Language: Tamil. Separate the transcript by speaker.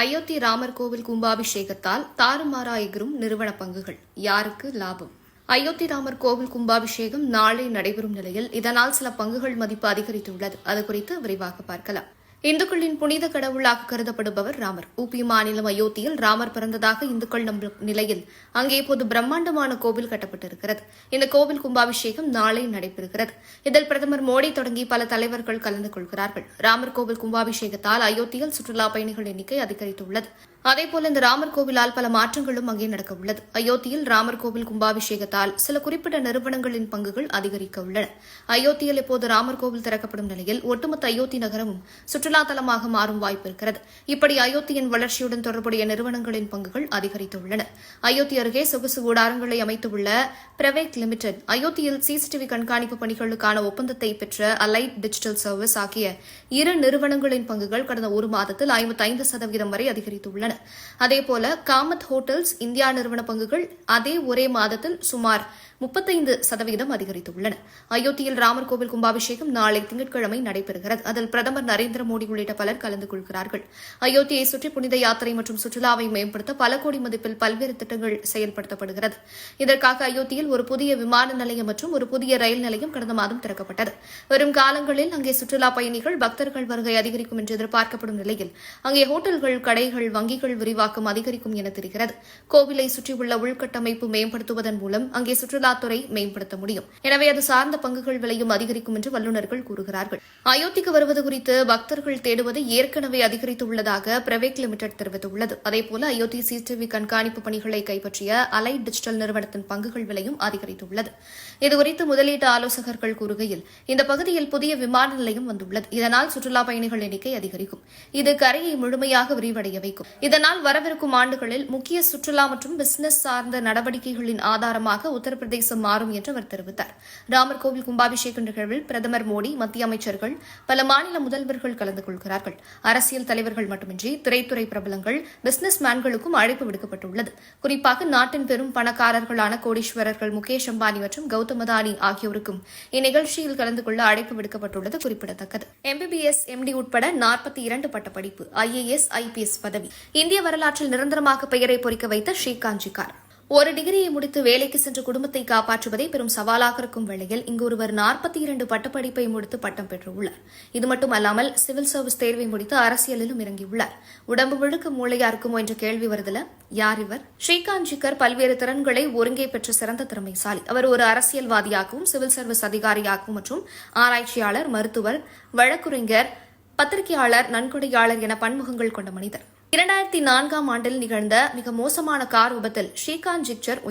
Speaker 1: அயோத்தி ராமர் கோவில் கும்பாபிஷேகத்தால் தாறுமாறா எகிரும் நிறுவன பங்குகள். யாருக்கு லாபம்? அயோத்தி ராமர் கோவில் கும்பாபிஷேகம் நாளை நடைபெறும் நிலையில் இதனால் சில பங்குகள் மதிப்பு அதிகரித்துள்ளது. அது குறித்து விரிவாக பார்க்கலாம். இந்துக்களின் புனித கடவுளாக கருதப்படுபவர் ராமர். உபி மாநிலம் அயோத்தியில் ராமர் பிறந்ததாக இந்துக்கள் நம்பும் நிலையில் அங்கே இப்போது பிரம்மாண்டமான கோவில் கட்டப்பட்டிருக்கிறது. இந்த கோவில் கும்பாபிஷேகம் நாளை நடைபெறுகிறது. இதில் பிரதமர் மோடி தொடங்கி பல தலைவர்கள் கலந்து கொள்கிறார்கள். ராமர் கோவில் கும்பாபிஷேகத்தால் அயோத்தியில் சுற்றுலா பயணிகள் எண்ணிக்கை அதிகரித்துள்ளது. அதேபோல இந்த ராமர் கோவிலால் பல மாற்றங்களும் அங்கே நடக்க உள்ளது அயோத்தியில் ராமர் கோவில் கும்பாபிஷேகத்தால் சில குறிப்பிட்ட நிறுவனங்களின் பங்குகள் அதிகரிக்க உள்ளன. அயோத்தியில் இப்போது ராமர் கோவில் திறக்கப்படும் நிலையில் ஒட்டுமொத்த அயோத்தி நகரமும் சுற்றுலா தலமாக மாறும் வாய்ப்பு இருக்கிறது. இப்படி அயோத்தியின் வளர்ச்சியுடன் தொடர்புடைய நிறுவனங்களின் பங்குகள் அதிகரித்துள்ளன அயோத்தி அருகே சொகுசு கூடாரங்களை அமைத்துள்ள பிரவேக் லிமிடெட் அயோத்தியில் சிசிடிவி கண்காணிப்பு பணிகளுக்கான ஒப்பந்தத்தை பெற்ற அலைட் டிஜிட்டல் சர்வீஸ் ஆகிய இரு நிறுவனங்களின் பங்குகள் கடந்த ஒரு மாதத்தில் ஐம்பத்தைந்து சதவீதம் வரை அதிகரித்துள்ளன உள்ளன அதேபோல காமத் ஹோட்டல்ஸ் இந்தியா நிறுவன பங்குகள் அதே ஒரே மாதத்தில் சுமார் முப்பத்தைந்து சதவீதம் அதிகரித்துள்ளன. அயோத்தியில் ராமர் கோவில் கும்பாபிஷேகம் நாளை திங்கட்கிழமை நடைபெறுகிறது. அதில் பிரதமர் நரேந்திர மோடி உள்ளிட்ட பலர் கலந்து கொள்கிறார்கள். அயோத்தியை சுற்றி புனித யாத்திரை மற்றும் சுற்றுலாவை மேம்படுத்த பல கோடி மதிப்பில் பல்வேறு திட்டங்கள் செயல்படுத்தப்படுகிறது. இதற்காக அயோத்தியில் ஒரு புதிய விமான நிலையம் மற்றும் ஒரு புதிய ரயில் நிலையம் கடந்த மாதம் திறக்கப்பட்டது. வரும் காலங்களில் அங்கே சுற்றுலா பயணிகள் பக்தர்கள் வருகை அதிகரிக்கும் என்று எதிர்பார்க்கப்படும் நிலையில் அங்கே ஹோட்டல்கள் கடைகள் வங்கிகள் விரிவாக்கம் அதிகரிக்கும் என தெரிகிறது. கோவிலை சுற்றியுள்ள உள்கட்டமைப்பு மேம்படுத்துவதன் மூலம் அங்கே சுற்றுலாத்துறை மேம்படுத்த முடியும். எனவே அது சார்ந்த பங்குகள் விலையும் அதிகரிக்கும் என்று வல்லுநர்கள் கூறுகிறார்கள். அயோத்திக்கு வருவது குறித்து பக்தர்கள் தேடுவது ஏற்கனவே அதிகரித்துள்ளதாக பிரவேக் லிமிடெட் தெரிவித்துள்ளது. அதேபோல அயோத்தி சிசிடிவி கண்காணிப்பு பணிகளை கைப்பற்றிய அலை டிஜிட்டல் நிறுவனத்தின் பங்குகள் விலையும் அதிகரித்துள்ளது. இதுகுறித்து முதலீட்டு ஆலோசகர்கள் கூறுகையில் இந்த பகுதியில் புதிய விமான நிலையம் வந்துள்ளது. இதனால் சுற்றுலா பயணிகள் எண்ணிக்கை அதிகரிக்கும். இது கரையை முழுமையாக விரிவடைய வைக்கும். இதனால் வரவிருக்கும் ஆண்டுகளில் முக்கிய சுற்றுலா மற்றும் பிசினஸ் சார்ந்த நடவடிக்கைகளின் ஆதாரமாக உத்தரப்பிரதேசம் மாறும் என்று அவர் தெரிவித்தார். ராமர் கோவில் கும்பாபிஷேக நிகழ்வில் பிரதமர் மோடி மத்திய அமைச்சர்கள் பல மாநில முதல்வர்கள் கலந்து கொள்கிறார்கள். அரசியல் தலைவர்கள் மட்டுமின்றி திரைத்துறை பிரபலங்கள் பிசினஸ் மேன்களுக்கும் அழைப்பு விடுக்கப்பட்டுள்ளது. குறிப்பாக நாட்டின் பெரும் பணக்காரர்களான கோடீஸ்வரர்கள் முகேஷ் அம்பானி மற்றும் கௌதம் அதானி ஆகியோருக்கும் இந்நிகழ்ச்சியில் கலந்து கொள்ள அழைப்பு விடுக்கப்பட்டுள்ளது குறிப்பிடத்தக்கது. எம்பிபிஎஸ் எம்டி உட்பட நாற்பத்தி இரண்டு பட்டப்படிப்பு ஐஏஎஸ் ஐபிஎஸ் பதவி. இந்திய வரலாற்றில் நிரந்தரமாக பெயரை பொறிக்க வைத்த ஸ்ரீகாஞ்சிகார் ஒரு டிகிரியை முடித்து வேலைக்கு சென்ற குடும்பத்தை காப்பாற்றுவதே பெரும் சவாலாக இருக்கும் வேளையில் இங்கு ஒருவர் நாற்பத்தி இரண்டு பட்டப்படிப்பை முடித்து பட்டம் பெற்றுள்ளார். இது மட்டுமல்லாமல் சிவில் சர்வீஸ் தேர்வை முடித்து அரசியலிலும் இறங்கியுள்ளார். உடம்பு முழுக்க மூளையா இருக்குமோ என்ற கேள்வி வருதுல? யார் இவர்? ஸ்ரீகாந்த் ஜிக்கர் பல்வேறு திறன்களை ஒருங்கே பெற்ற சிறந்த திறமைசாலி. அவர் ஒரு அரசியல்வாதியாகவும் சிவில் சர்வீஸ் அதிகாரியாகவும் மற்றும் ஆராய்ச்சியாளர் மருத்துவர் வழக்குரைஞர் பத்திரிகையாளர் நன்கொடையாளர் என பன்முகங்கள் கொண்ட மனிதர். இரண்டாயிரத்தி நான்காம் ஆண்டில் நிகழ்ந்த மிக மோசமான கார் விபத்தில் ஸ்ரீகாந்த் ஜிக்சர்